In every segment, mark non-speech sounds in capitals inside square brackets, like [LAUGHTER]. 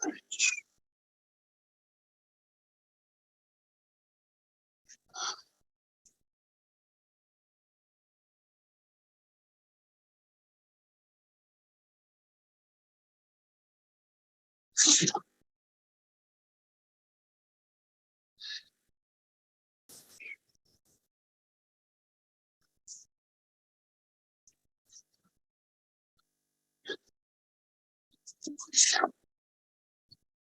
继续继续说怎么回事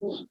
嗯。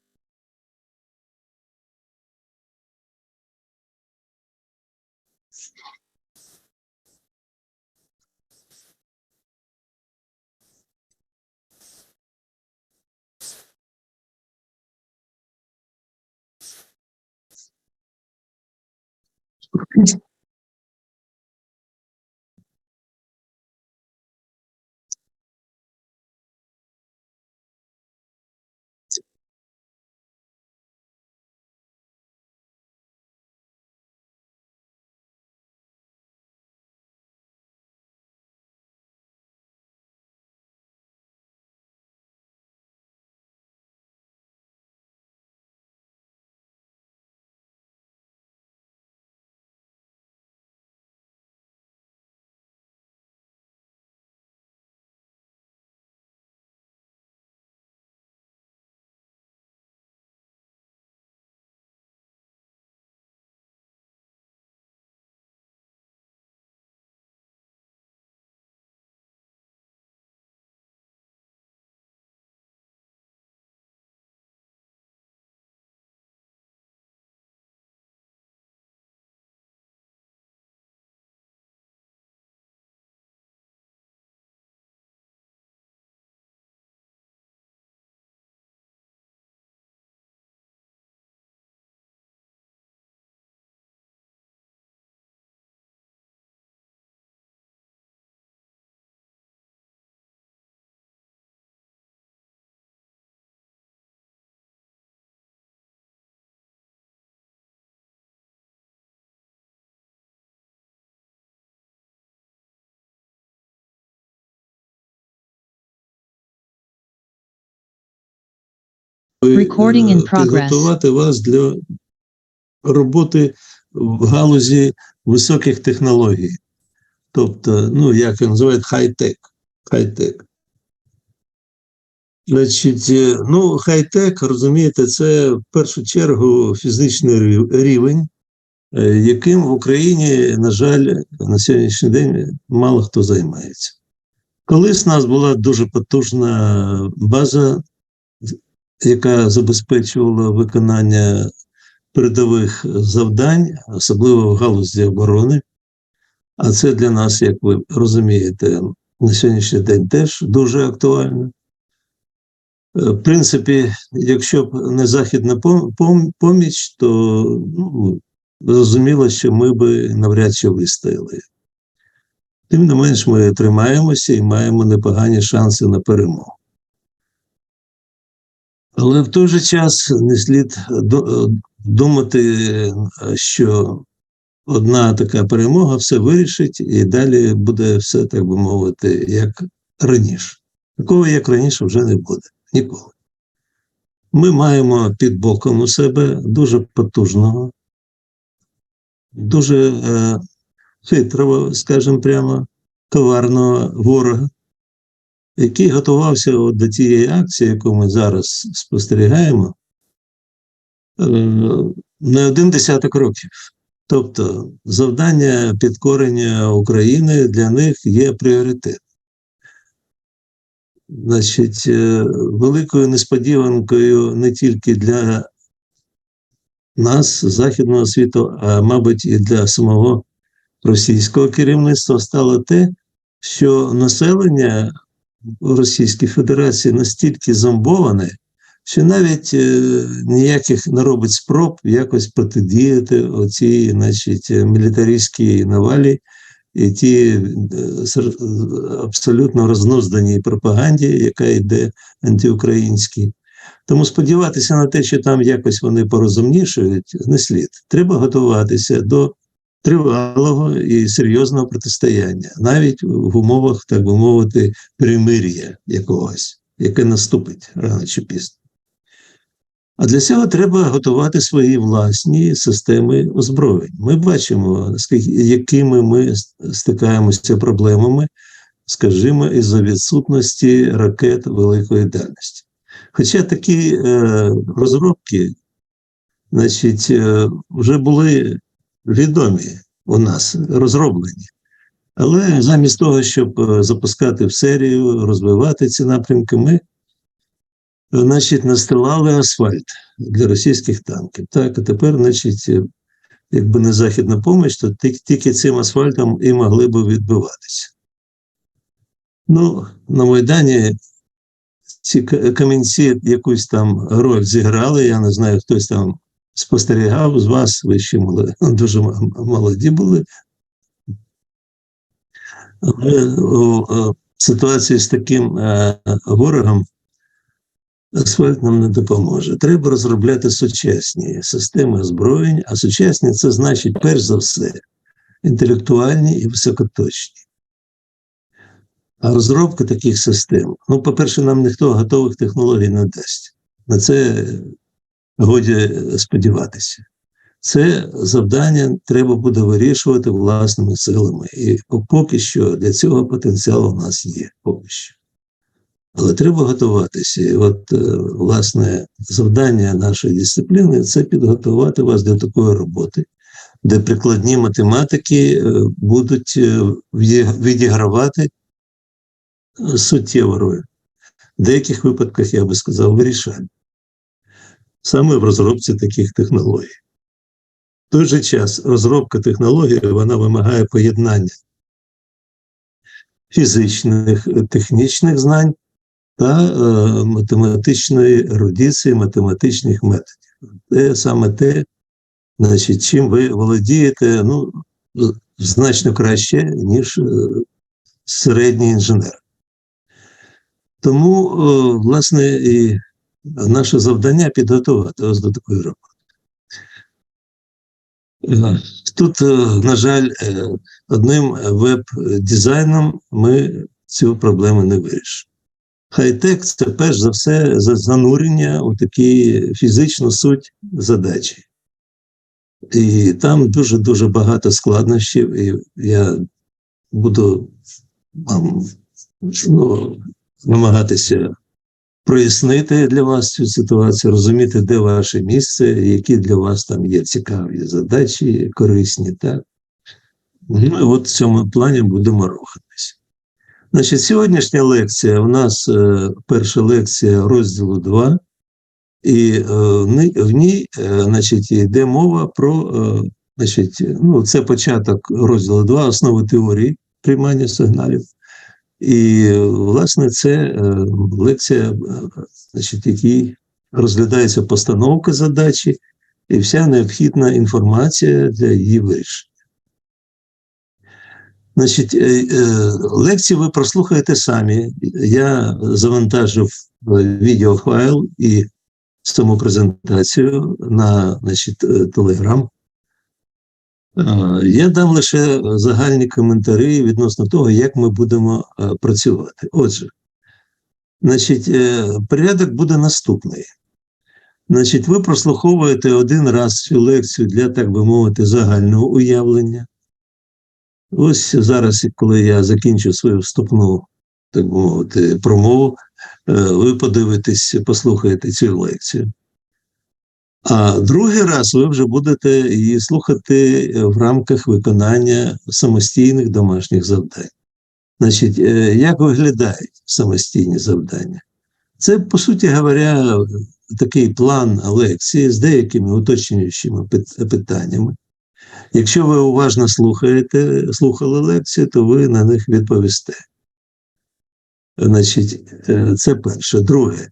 Recording in е, progress. підготувати вас для роботи в галузі високих технологій. Тобто, ну, як його називають, хай-тек. Хай-тек. Значить, е, ну, хай-тек, розумієте, це в першу чергу фізичний рівень, е, яким в Україні, на жаль, на сьогоднішній день мало хто займається. Колись у нас була дуже потужна база, яка забезпечувала виконання передових завдань, особливо в галузі оборони. А це для нас, як ви розумієте, на сьогоднішній день теж дуже актуально. В принципі, якщо б не західна пом- пом- поміч, то ну, зрозуміло, що ми би навряд чи вистояли. Тим не менш, ми тримаємося і маємо непогані шанси на перемогу. Але в той же час не слід думати, що одна така перемога все вирішить, і далі буде все, так би мовити, як раніше. Такого, як раніше, вже не буде ніколи. Ми маємо під боком у себе дуже потужного, дуже е, хитрого, скажімо прямо, коварного ворога, який готувався от до тієї акції, яку ми зараз спостерігаємо, е, не один десяток років. Тобто завдання підкорення України для них є пріоритет. Значить, е, великою несподіванкою не тільки для нас, Західного світу, а мабуть, і для самого російського керівництва стало те, що населення у Російській Федерації настільки зомбоване, що навіть е, ніяких не робить спроб якось протидіяти оцій, значить, мілітаристській навалі і ті е, абсолютно рознузданій пропаганді, яка йде антиукраїнській. Тому сподіватися на те, що там якось вони порозумнішують, не слід. Треба готуватися до тривалого і серйозного протистояння, навіть в умовах, так би мовити, примир'я якогось, яке наступить рано чи пізно. А для цього треба готувати свої власні системи озброєнь. Ми бачимо, якими ми стикаємося проблемами, скажімо, із-за відсутності ракет великої дальності. Хоча такі е, розробки, значить, е, вже були відомі у нас, розроблені. Але замість того, щоб е, запускати в серію, розвивати ці напрямки, ми, е, значить, настилали асфальт для російських танків. Так, а тепер, значить, е, якби не західна поміч, то тільки цим асфальтом і могли б відбиватися. Ну, на Майдані ці камінці якусь там роль зіграли. Я не знаю, хтось там спостерігав з вас, ви ще мали- [LAUGHS] дуже молоді були. Але е, ситуації з таким е, ворогом асфальт нам не допоможе. Треба розробляти сучасні системи озброєнь, а сучасні це значить, перш за все, інтелектуальні і високоточні. А розробка таких систем, ну, по-перше, нам ніхто готових технологій не дасть. На це годі сподіватися. Це завдання треба буде вирішувати власними силами. І поки що для цього потенціал у нас є. Поки що. Але треба готуватися. І от, е, власне, завдання нашої дисципліни це підготувати вас до такої роботи, де прикладні математики е, будуть е, відігравати суттєву роль. В деяких випадках, я би сказав, вирішальну. Саме в розробці таких технологій. В той же час розробка технологій вона вимагає поєднання фізичних, технічних знань та е, математичної ерудиції, математичних методів. Це саме те, значить, чим ви володієте ну, значно краще, ніж е, середній інженер. Тому, е, власне, і наше завдання підготувати вас до такої роботи. Тут, е, на жаль, е, одним веб-дизайном ми цю проблему не вирішимо. Хай-тек це перш за все занурення у такі фізичну суть задачі. І там дуже-дуже багато складнощів, і я буду вам ну, намагатися прояснити для вас цю ситуацію, розуміти, де ваше місце, які для вас там є цікаві задачі, корисні. Так? Ну, і от в цьому плані будемо рухатись. Значить, сьогоднішня лекція у нас е, перша лекція розділу 2, і е, в ній е, значить, йде мова про е, значить, ну, це початок розділу 2, основи теорії приймання сигналів. І, власне, це е, лекція, е, значить, якій розглядається постановка задачі і вся необхідна інформація для її вирішення. Значить, е, лекції ви прослухаєте самі. Я завантажив відеофайл і саму презентацію на значить, Telegram. Е, Я дам лише загальні коментарі відносно того, як ми будемо е, працювати. Отже, значить, е, порядок буде наступний. Значить, ви прослуховуєте один раз цю лекцію для, так би мовити, загального уявлення. Ось зараз, коли я закінчу свою вступну, так би мовити, промову, е, ви подивитесь, послухаєте цю лекцію. А другий раз ви вже будете її слухати в рамках виконання самостійних домашніх завдань. Значить, е, як виглядають самостійні завдання? Це, по суті говоря, такий план лекції з деякими уточнюючими питаннями. Якщо ви уважно слухаєте, слухали лекцію, то ви на них відповісте. Значить, е, це перше. Друге,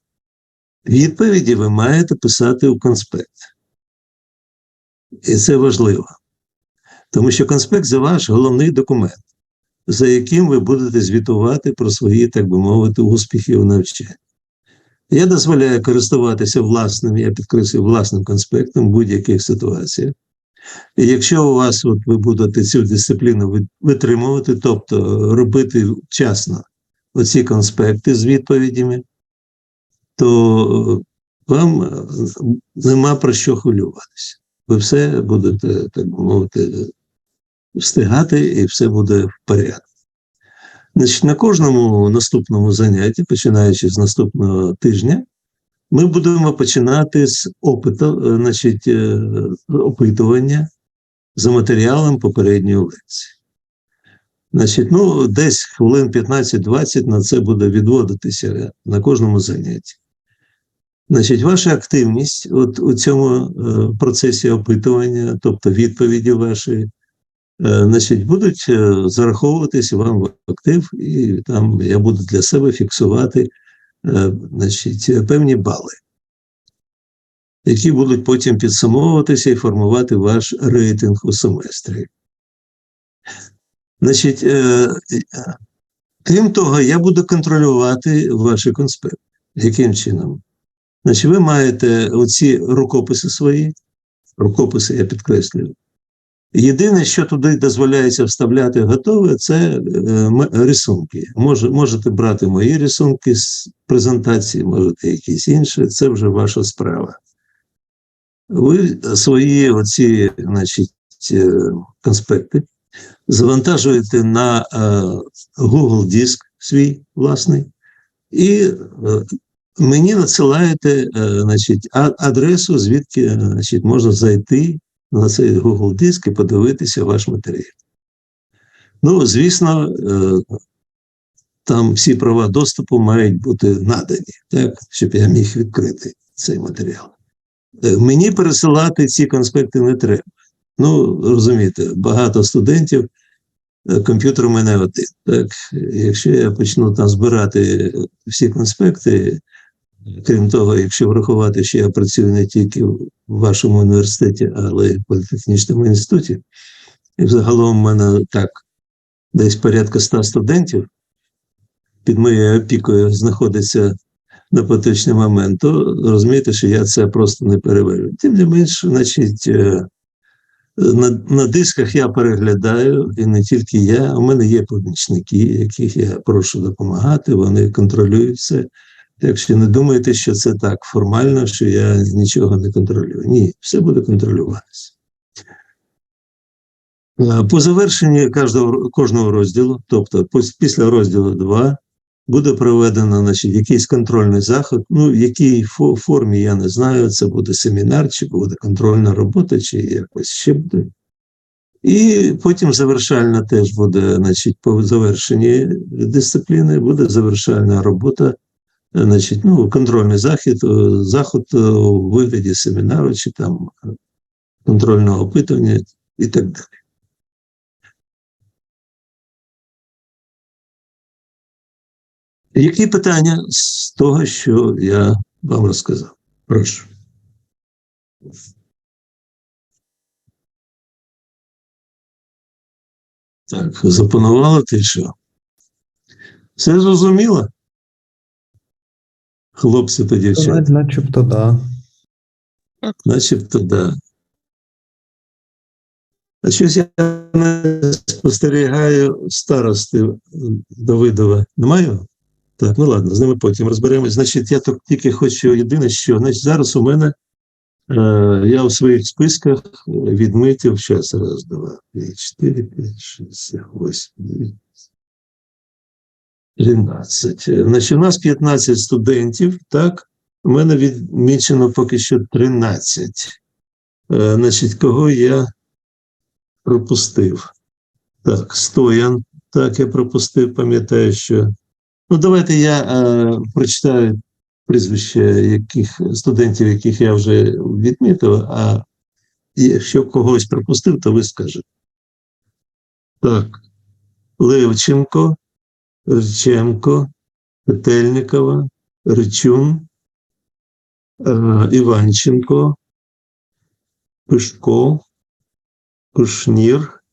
відповіді ви маєте писати у конспект. І це важливо. Тому що конспект це ваш головний документ, за яким ви будете звітувати про свої, так би мовити, успіхи у навчанні. Я дозволяю користуватися власним, я підкреслюю, власним конспектом в будь-яких ситуаціях. І якщо у вас от ви будете цю дисципліну витримувати, тобто робити вчасно оці конспекти з відповідями, то вам е, нема про що хвилюватися. Ви все будете, так мовити, встигати, і все буде в порядку. Значить, на кожному наступному занятті, починаючи з наступного тижня, ми будемо починати з опиту, е, значить, е, опитування за матеріалом попередньої лекції. Значить, ну, десь хвилин 15-20 на це буде відводитися на кожному занятті. Значить, ваша активність от у цьому е, процесі опитування, тобто відповіді ваші, е, значить, будуть е, зараховуватися вам в актив, і там я буду для себе фіксувати е, значить, певні бали, які будуть потім підсумовуватися і формувати ваш рейтинг у семестрі. Значить, крім того, я буду контролювати ваші конспекти. Яким чином? Значить, ви маєте оці рукописи свої, рукописи я підкреслюю. Єдине, що туди дозволяється вставляти готове, це е, рисунки. Може, можете брати мої рисунки з презентації, можете якісь інші, це вже ваша справа. Ви свої оці, значить, е, конспекти завантажуєте на е, Google диск свій власний і мені надсилаєте е, значить, адресу, звідки е, значить, можна зайти на цей Google диск і подивитися ваш матеріал. Ну, звісно, е, там всі права доступу мають бути надані, так, щоб я міг відкрити цей матеріал. Мені пересилати ці конспекти не треба. Ну, розумієте, багато студентів, комп'ютер у мене один. Так? Якщо я почну там збирати всі конспекти, крім того, якщо врахувати, що я працюю не тільки в вашому університеті, але й в політехнічному інституті, і взагалом в мене так десь порядка 100 студентів під моєю опікою знаходиться на поточний момент, то розумієте, що я це просто не переварю. Тим не менш, значить, е, на, на дисках я переглядаю, і не тільки я, у мене є помічники, яких я прошу допомагати, вони контролюють це. Так що не думайте, що це так формально, що я нічого не контролюю. Ні, все буде контролюватися. Е, По завершенні кожного, кожного розділу, тобто після розділу 2, буде проведено значить, якийсь контрольний заход. Ну, в якій формі я не знаю. Це буде семінар, чи буде контрольна робота, чи якось ще буде. І потім завершальна теж буде, значить, по завершенні дисципліни буде завершальна робота, значить, ну, контрольний захід, е, заход е, у вигляді семінару чи там е, контрольного опитування і так далі. Які питання з того, що я вам розказав? Прошу. Так, запанувало ти що? Все зрозуміло? Хлопці та дівчата. Начебто, да. Начебто, да. А щось я не спостерігаю старости Давидова. Немає? Так, ну ладно, з ними потім розберемось. Значить, я так тільки хочу єдине, що значить, зараз у мене е, я у своїх списках відмитив зараз раз, два, три, чотири, п'ять, шість, сім, восьм, дев'ять. 13. Значить, у нас 15 студентів, так? У мене відмічено поки що 13. Е, значить, кого я пропустив? Так, Стоян. Так, я пропустив, пам'ятаю, що. Ну, давайте я е, прочитаю прізвища яких студентів, яких я вже відмітив, а якщо когось пропустив, то ви скажете. Так, Левченко, Риченко, Петельникова, Ричун, е, Іванченко, Пишко, Кушнір,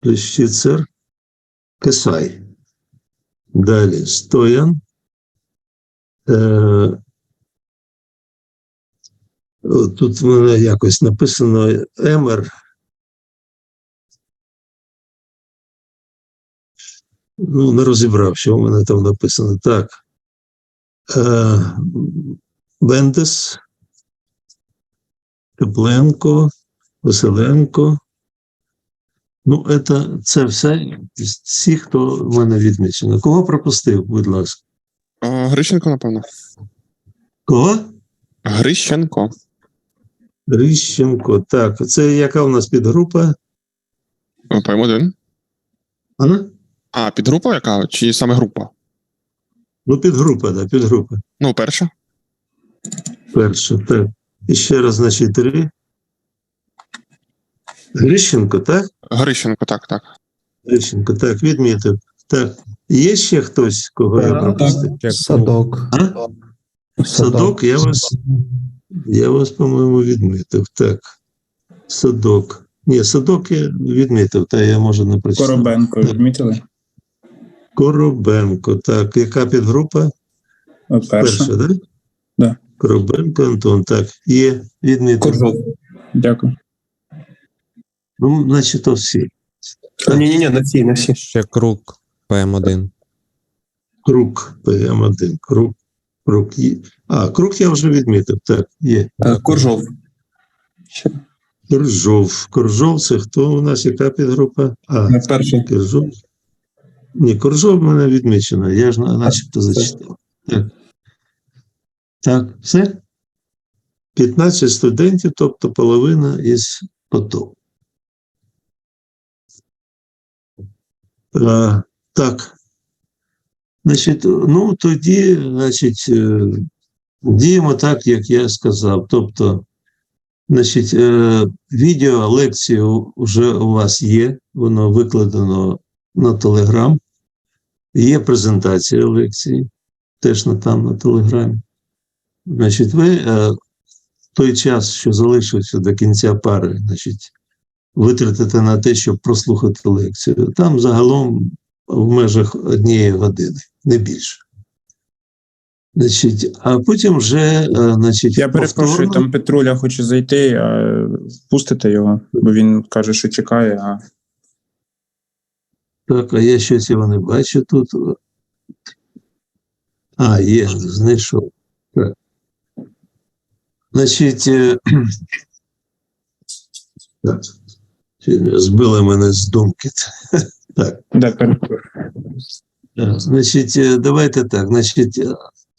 Плещицер, Кисай. Далі Стоян. Е, тут в мене якось написано Емер. Ну, не розібрав, що в мене там написано. Так. Е, Бендес, Тепленко, Василенко. Ну, це, це все. Всі, хто в мене відмічено. Кого пропустив, будь ласка? Грищенко, напевно. Кого? Грищенко. Ріщенко. Так, це яка у нас підгрупа? ПМ 1 Ана? А, підгрупа яка? Чи саме група? Ну, підгрупа, да, підгрупа. Ну, перша. Перша, так. І ще раз, значить, три. Грищенко, так? Грищенко, так, так. Грищенко, так, відмітив. Так. Є ще хтось, кого я Так, пропустив? Садок. А? Садок, я вас, я вас, по-моєму, відмітив. Так. Садок. Ні, садок я відмітив, та я може не прочитав. Коробенко відмітили? Коробенко. Так, яка підгрупа? Перша, Перша. так? Да. Коробенко Антон. Так, є, відмітив. Коржов. Дякую. Ну, значить, то всі. Ні, ні, ні, на всі, на всі. Ще круг ПМ1. Круг ПМ1. Круг. Круг є. А, круг я вже відмітив. Так, є. Е, Коржов. Коржов. Коржов це хто у нас? Яка підгрупа? А, перший. Коржов. Ні, Коржов в мене відмічено. Я ж начебто зачитав. Так. Так, все? 15 студентів, тобто половина із потоку. Е, так. Значить, ну тоді, значить, е, діємо так, як я сказав. Тобто, значить, е, відео лекцію вже у вас є, воно викладено на Телеграм. Є презентація лекції, теж на там на Телеграмі. Значить, ви е, той час, що залишився до кінця пари, значить, витратите на те, щоб прослухати лекцію. Там загалом в межах однієї години, не більше. Значить, а потім вже, е, значить, Я перепрошую, повторно- там Петруля хоче зайти, а впустите його, бо він каже, що чекає, а Так, а я щось його не бачу тут. А, є, знайшов. Так. Значить, е, [CLEARS THROAT] так. збили мене з думки. [LAUGHS] Так. Так, Значить, е, давайте так. Значить, е,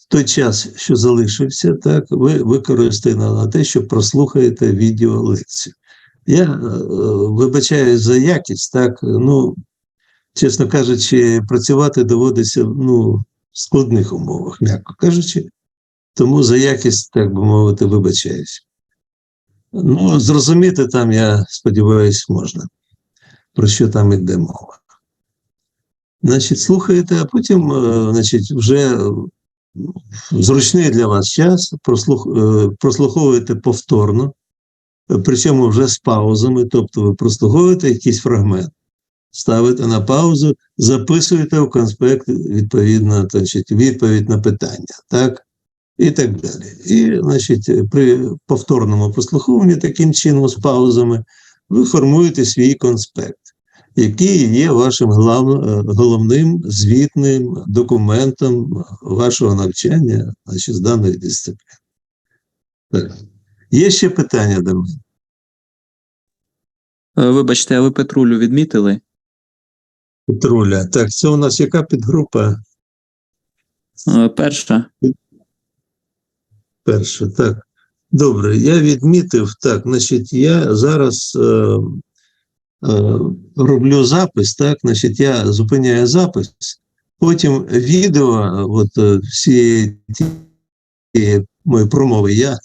той час, що залишився, так, ви використаєте на те, що прослухаєте відеолекцію. Я е, вибачаю за якість, так, ну, чесно кажучи, працювати доводиться ну, в складних умовах, м'яко кажучи. Тому за якість, так би мовити, вибачаюсь. Ну, зрозуміти там, я сподіваюся, можна, про що там іде мова. Значить, слухаєте, а потім, е, значить, вже е, зручний для вас час прослух, е, прослуховуєте повторно, причому вже з паузами, тобто ви прослуховуєте якийсь фрагмент, ставите на паузу, записуєте в конспект відповідно, значить, відповідь на питання, так? І так далі. І, значить, при повторному прослуховуванні таким чином з паузами ви формуєте свій конспект, який є вашим е, головним звітним документом вашого навчання значить, з даної дисципліни. Є ще питання до мене? Е, Вибачте, а ви Петрулю відмітили? Петруля. Так, це у нас яка підгрупа? Е, Перша. Перша, так. Добре, я відмітив, так, значить, я зараз е, е, роблю запис, так, значить, я зупиняю запис, потім відео, от е, всі ті мої промови я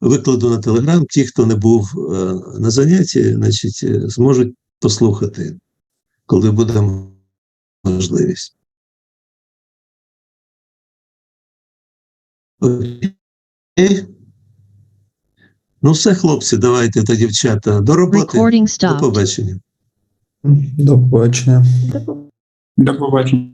викладу на Телеграм. Ті, хто не був е, на занятті, значить, е, зможуть послухати, коли буде можливість. Окей? Ну, все, хлопці, давайте та дівчата до роботи. До побачення. До побачення. До побачення.